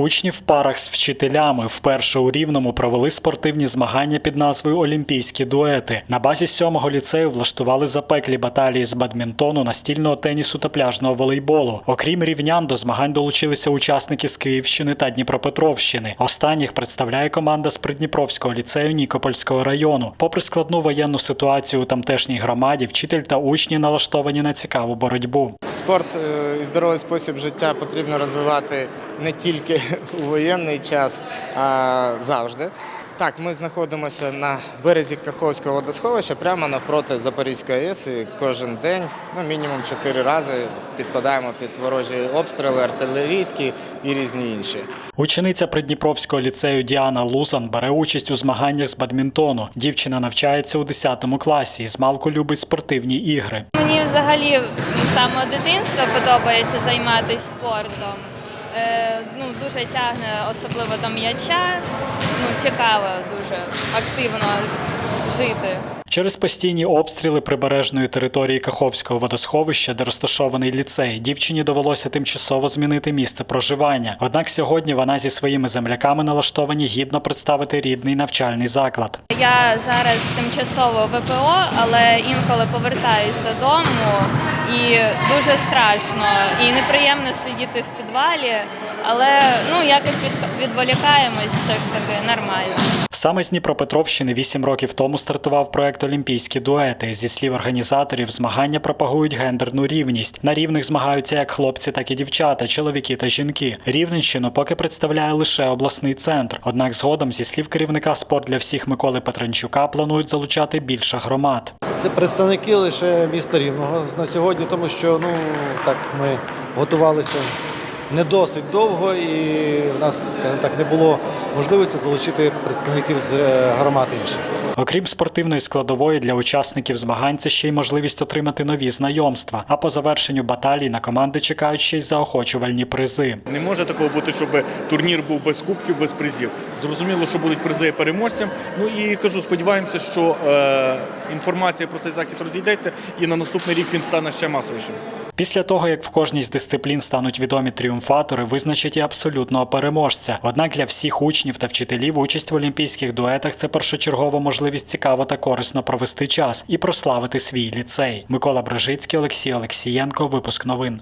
Учні в парах з вчителями вперше у Рівному провели спортивні змагання під назвою Олімпійські дуети. На базі сьомого ліцею влаштували запеклі баталії з бадмінтону, настільного тенісу та пляжного волейболу. Окрім рівнян, до змагань долучилися учасники з Київщини та Дніпропетровщини. Останніх представляє команда з Придніпровського ліцею Нікопольського району. Попри складну воєнну ситуацію у тамтешній громаді, вчитель та учні налаштовані на цікаву боротьбу. Спорт е, і здоровий спосіб життя потрібно розвивати не тільки у воєнний час, а завжди. Так, ми знаходимося на березі Каховського водосховища, прямо навпроти Запорізької АЕС. І кожен день, ну мінімум чотири рази, підпадаємо під ворожі обстріли, артилерійські і різні інші. Учениця Придніпровського ліцею Діана Лузан бере участь у змаганнях з бадмінтону. Дівчина навчається у 10 класі і змалку любить спортивні ігри. Мені взагалі самого дитинства подобається займатися спортом. Е, ну, дуже тягне, особливо до м'яча. Ну, цікаво дуже активно жити. Через постійні обстріли прибережної території Каховського водосховища, де розташований ліцей, дівчині довелося тимчасово змінити місце проживання. Однак сьогодні вона зі своїми земляками налаштовані гідно представити рідний навчальний заклад. Я зараз тимчасово ВПО, але інколи повертаюсь додому і дуже страшно і неприємно сидіти в підвалі, але ну якось відволікаємось, все ж таки нормально. Саме з Дніпропетровщини вісім років тому стартував проект Олімпійські дуети. Зі слів організаторів, змагання пропагують гендерну рівність. На рівних змагаються як хлопці, так і дівчата, чоловіки та жінки. Рівненщину поки представляє лише обласний центр. Однак, згодом, зі слів керівника спорт для всіх Миколи Петренчука, планують залучати більше громад. Це представники лише міста Рівного на сьогодні, тому що ну так ми готувалися не досить довго, і в нас, скажімо так, не було можливості залучити представників з е, громад інших. Окрім спортивної складової для учасників змагань, це ще й можливість отримати нові знайомства. А по завершенню баталій на команди чекають ще й заохочувальні призи. Не може такого бути, щоб турнір був без кубків, без призів. Зрозуміло, що будуть призи переможцям. Ну і кажу, сподіваємося, що е, інформація про цей захід розійдеться, і на наступний рік він стане ще масовішим. Після того, як в кожній з дисциплін стануть відомі тріумфатори, визначать і абсолютного переможця. Однак для всіх учнів та вчителів участь в олімпійських дуетах це першочергова можливість цікаво та корисно провести час і прославити свій ліцей. Микола Брежицький, Олексій Олексієнко. Випуск новин.